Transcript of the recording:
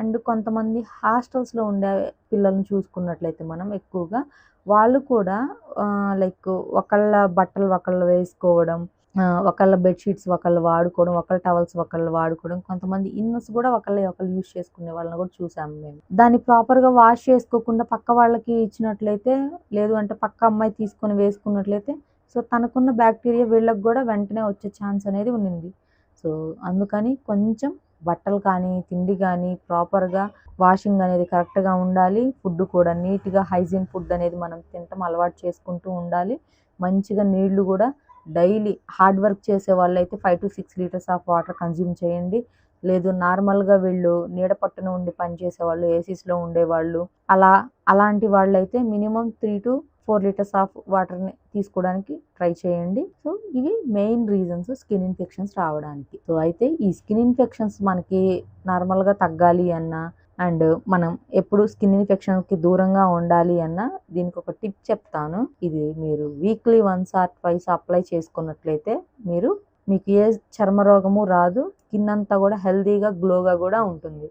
And కొంతమంది హాస్టల్స్లో ఉండే పిల్లల్ని చూసుకున్నట్లయితే మనం ఎక్కువగా వాళ్ళు కూడా లైక్ ఒకళ్ళ బట్టలు ఒకళ్ళు వేసుకోవడం ఒకళ్ళ బెడ్షీట్స్ ఒకళ్ళు వాడుకోవడం ఒకళ్ళ టవల్స్ ఒకళ్ళు వాడుకోవడం కొంతమంది ఇన్నర్స్ కూడా ఒకళ్ళ ఒకళ్ళు యూజ్ చేసుకునే వాళ్ళని కూడా చూసాము మేము. దాన్ని ప్రాపర్గా వాష్ చేసుకోకుండా పక్క వాళ్ళకి ఇచ్చినట్లయితే లేదు అంటే పక్క అమ్మాయి తీసుకొని వేసుకున్నట్లయితే సో తనకున్న బ్యాక్టీరియా వీళ్ళకి కూడా వెంటనే వచ్చే ఛాన్స్ అనేది ఉన్నింది. సో అందుకని కొంచెం బట్టలు కానీ తిండి కానీ ప్రాపర్గా వాషింగ్ అనేది కరెక్ట్గా ఉండాలి. ఫుడ్ కూడా నీట్గా హైజీన్ ఫుడ్ అనేది మనం తినటం అలవాటు చేసుకుంటూ ఉండాలి. మంచిగా నీళ్ళు కూడా డైలీ హార్డ్ వర్క్ చేసే వాళ్ళైతే five to six litres of water consume చేయండి. లేదు నార్మల్గా వీళ్ళు నీడ పట్టున ఉండి పనిచేసే వాళ్ళు ఏసీస్లో ఉండేవాళ్ళు అలా అలాంటి వాళ్ళైతే minimum three to four litres of వాటర్ని తీసుకోవడానికి ట్రై చేయండి. సో ఇవి మెయిన్ రీజన్స్ స్కిన్ ఇన్ఫెక్షన్స్ రావడానికి. సో అయితే ఈ స్కిన్ ఇన్ఫెక్షన్స్ మనకి నార్మల్గా తగ్గాలి అన్నా అండ్ మనం ఎప్పుడు స్కిన్ ఇన్ఫెక్షన్కి దూరంగా ఉండాలి అన్న దీనికి ఒక టిప్ చెప్తాను. ఇది మీరు weekly once or twice apply చేసుకున్నట్లయితే మీరు మీకు ఏ చర్మ రోగము రాదు స్కిన్ అంతా కూడా హెల్తీగా గ్లోగా కూడా ఉంటుంది.